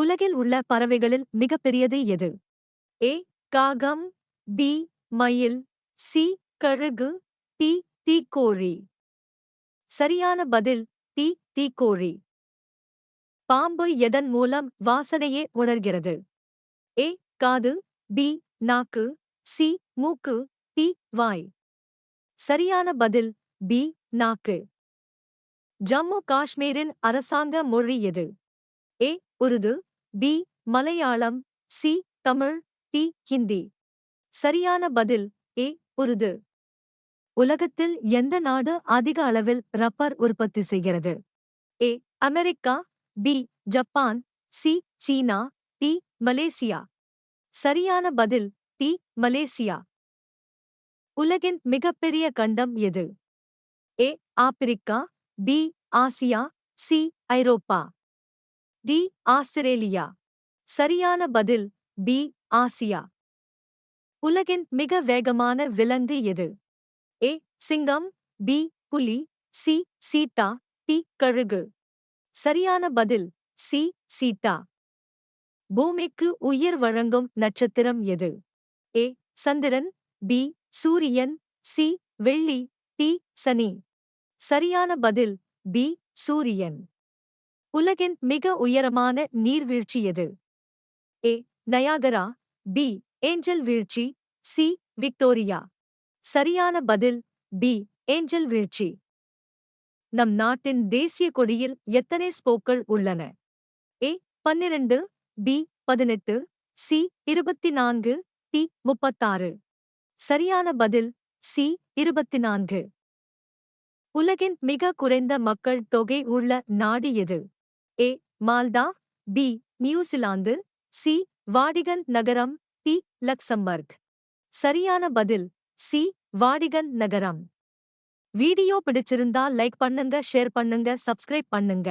உலகில் உள்ள பறவைகளில் மிகப்பெரியது எது? ஏ காகம் பி மயில் சி கழுகு டி தீக்கோழி. சரியான பதில் தி தீக்கோழி. பாம்பு எதன் மூலம் வாசனையே உணர்கிறது? ஏ காது பி நாக்கு சி மூக்கு டி வாய். சரியான பதில் பி நாக்கு. ஜம்மு காஷ்மீரின் அரசாங்க மொழி எது? A Urdu B Malayalam. C Tamil. D Hindi. சரியான பதில் ஏ உருது. உலகத்தில் எந்த நாடு அதிக அளவில் ரப்பர் உற்பத்தி செய்கிறது? A America. B Japan. C China. D Malaysia. சரியான பதில் டி மலேசியா. உலகின் மிகப்பெரிய கண்டம் எது? A Africa. B Asia. C Europe. D Australia. சரியான பதில் பி ஆசியா. உலகின் மிக வேகமான விலங்கு எது? ஏ சிங்கம் பி புலி சி சீட்டா டி கழுகு. சரியான பதில் சி சீட்டா. பூமிக்கு உயிர் வழங்கும் நட்சத்திரம் எது? ஏ சந்திரன் பி சூரியன் சி வெள்ளி டி சனி. சரியான பதில் பி சூரியன். உலகின் மிக உயரமான நீர்வீழ்ச்சி எது? ஏ. Niagara B. ஏஞ்சல் வீழ்ச்சி சி. விக்டோரியா. சரியான பதில் பி. ஏஞ்சல் வீழ்ச்சி. நம் நாட்டின் தேசிய கொடியில் எத்தனை ஸ்போக்கள் உள்ளன? ஏ. பன்னிரண்டு பி. பதினெட்டு சி. இருபத்தி நான்கு டி. முப்பத்தாறு. சரியான பதில் சி. இருபத்தி நான்கு உலகின் மிக குறைந்த மக்கள் தொகை உள்ள நாடு எது? A Malta B New Zealand C Vatican நகரம் டி லக்சம்பர்க். சரியான பதில் சி வாடிகன் நகரம். வீடியோ பிடிச்சிருந்தா லைக் பண்ணுங்க ஷேர் பண்ணுங்க சப்ஸ்கிரைப் பண்ணுங்க.